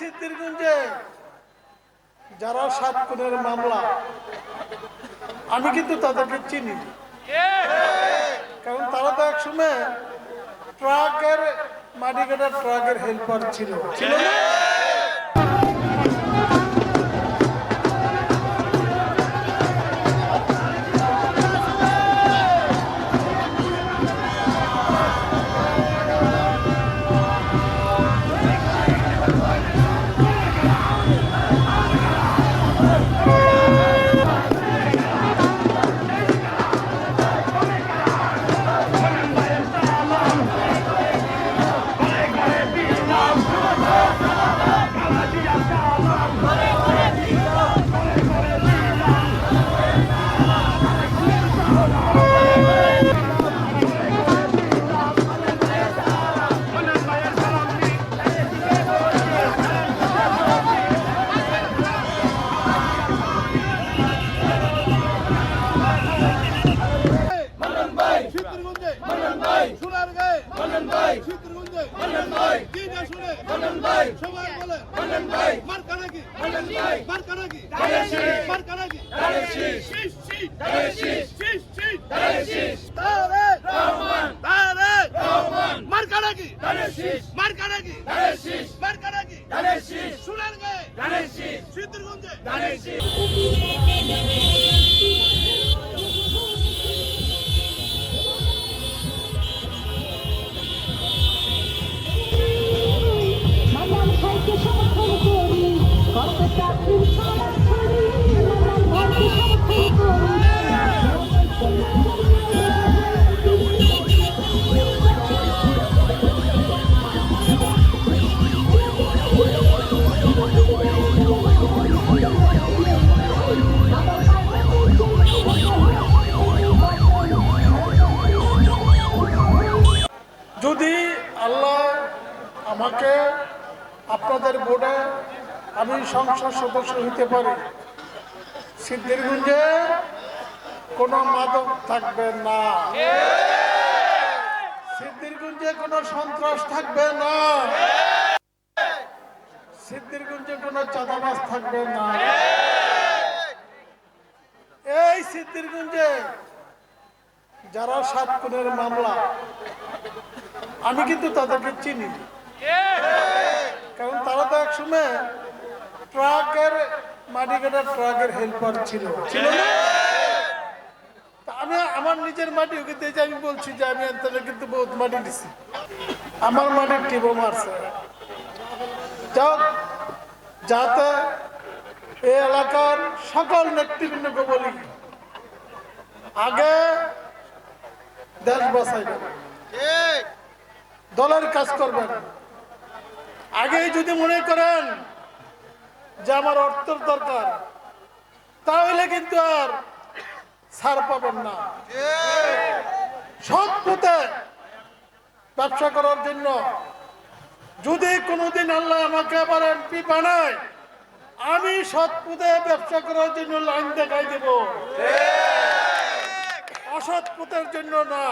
সিদ্ধিরগঞ্জে যারা সাত খুনের মামলা, আমি কিন্তু তাদেরকে চিনি। কারণ তারা তো একসময় ট্রাকের মাটি কাটার ট্রাকের হেল্পার ছিল। ছিল মন্ডন ভাই মন্ডন ভাই কি না শুনে মন্ডন ভাই সবাই বলে মন্ডন ভাই মার কানাকি মন্ডন ভাই মার কানাকি মার কানাকি শীষ শীষ শীষ শীষ শীষ তারে রহমান তারে রহমান যদি আল্লাহ আমাকে আপনাদের বোর্ডে আমি সংসদ সদস্য হতে পারি, সিদ্ধিরগঞ্জে কোনো মাদক থাকবে না। সিদ্ধিরগঞ্জে কোনো সন্ত্রাস থাকবে না। চাঁদাবাজ থাকবে না। যারা সাত খুনের মামলা, আমি কিন্তু তাদেরকে চিনি। কারণ তারা তো একসময় ট্রাকের মাটি কাটার ট্রাকের হেল্পার ছিল। আমি, আমার নিজের মাটি আমি বলছি যে আমি তাহলে কিন্তু বহুত মাটি দিছি। আমার মাটির টিবো মারছে। যাতে এই এলাকার সকল নেতৃবৃন্দকে বলি, আগে দেশ বাঁচাইবেন। দলের কাজ করবেন। আগেই যদি মনে করেন যে আমার অর্থের দরকার, তাহলে কিন্তু আর ছাড় পাবেন না। সৎ পথে ব্যবসা করার জন্য যদি কোনোদিন আল্লাহ আমাকে আবার এমপি বানায় আমি সৎপুতে ব্যবসা করার জন্য লাইন দেখাই দেব। অসৎপুতের জন্য না।